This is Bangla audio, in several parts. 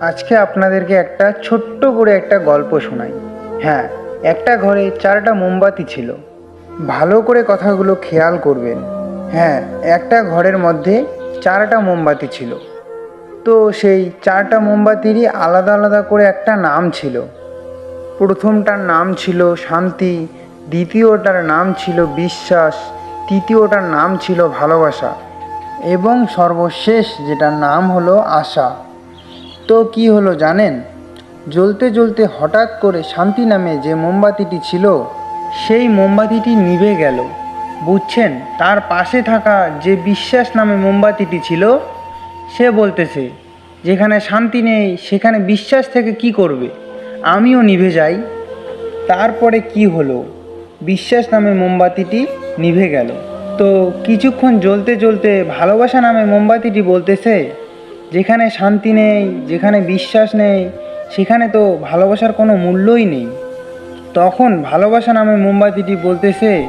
আজকে আপনাদেরকে একটা ছোট্ট করে একটা গল্প শোনাই। হ্যাঁ একটা ঘরে চারটা মোমবাতি ছিল। ভালো করে কথাগুলো খেয়াল করবেন। হ্যাঁ একটা ঘরের মধ্যে চারটা মোমবাতি ছিল। তো সেই চারটা মোমবাতিরই আলাদা আলাদা করে একটা নাম ছিল। প্রথমটার নাম ছিল শান্তি, দ্বিতীয়টার নাম ছিল বিশ্বাস, তৃতীয়টার নাম ছিল ভালোবাসা এবং সর্বশেষ যেটার নাম হলো আশা। তো কি হলো জানেন? জ্বলতে জ্বলতে হঠাৎ করে শান্তি নামে যে মোমবাতিটি ছিল, সেই মোমবাতিটি নিভে গেল। বুঝছেন, তার পাশে থাকা যে বিশ্বাস নামে মোমবাতিটি ছিল, সে বলতেছে, যেখানে শান্তি নেই, সেখানে বিশ্বাস থেকে কি করবে? আমিও নিভে যাই। তারপরে কি হলো? বিশ্বাস নামে মোমবাতিটি নিভে গেল। তো কিছুক্ষণ জ্বলতে জ্বলতে ভালোবাসা নামে মোমবাতিটি বলতেছে যেখানে শান্তি নেই, যেখানে বিশ্বাস নেই, সেখানে তো ভালোবাসার কোনো মূল্যই নেই। তখন ভালোবাসা নামে মোমবাতিটি বলতেছে,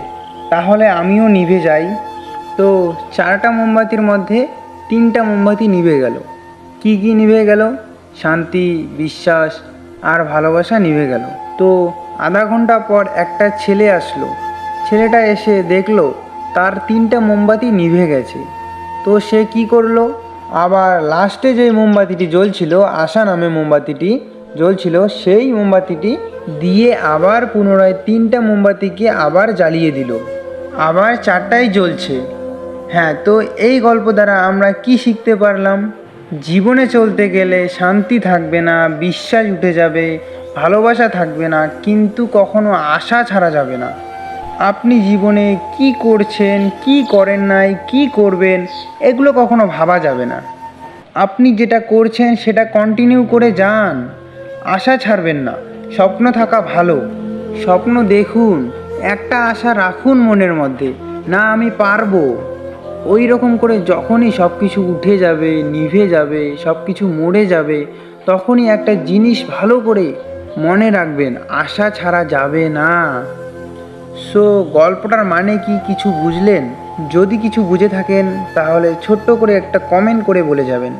তাহলে আমিও নিভে যাই। তো চারটা মোমবাতির মধ্যে তিনটা মোমবাতি নিভে গেল। কি কি নিভে গেল? শান্তি, বিশ্বাস আর ভালোবাসা নিভে গেল। তো আধা ঘণ্টা পর একটা ছেলে আসলো। ছেলেটা এসে দেখল, তার তিনটা মোমবাতি নিভে গেছে। তো সে কি করল? আবার লাস্টে যে মোমবাতিটি জ্বলছিল, আশা নামে মোমবাতিটি জ্বলছিল, সেই মোমবাতিটি দিয়ে আবার পুনরায় তিনটা মোমবাতিকে আবার জ্বালিয়ে দিল। আবার চারটাই জ্বলছে। হ্যাঁ তো এই গল্প দ্বারা আমরা কি শিখতে পারলাম? জীবনে চলতে গেলে শান্তি থাকবে না, বিশ্বাস উঠে যাবে, ভালোবাসা থাকবে না, কিন্তু কখনো আশা ছাড়া যাবে না। আপনি জীবনে কি করছেন, কি করেন নাই, কি করবেন, এগুলো কখনো ভাবা যাবে না। আপনি যেটা করছেন সেটা কন্টিনিউ করে যান। আশা ছাড়বেন না। স্বপ্ন থাকা ভালো। স্বপ্ন দেখুন। একটা আশা রাখুন মনের মধ্যে। না, আমি পারব। ওই রকম করে যখনই সব কিছু উঠে যাবে, নিভে যাবে সব কিছু মরে যাবে, তখনই একটা জিনিস ভালো করে মনে রাখবেন। আশা ছাড়া যাবে না। সো গল্পটার মানে কি কিছু বুঝলেন? যদি কিছু বুঝে থাকেন, তাহলে ছোট্ট করে একটা কমেন্ট করে বলে যাবেন।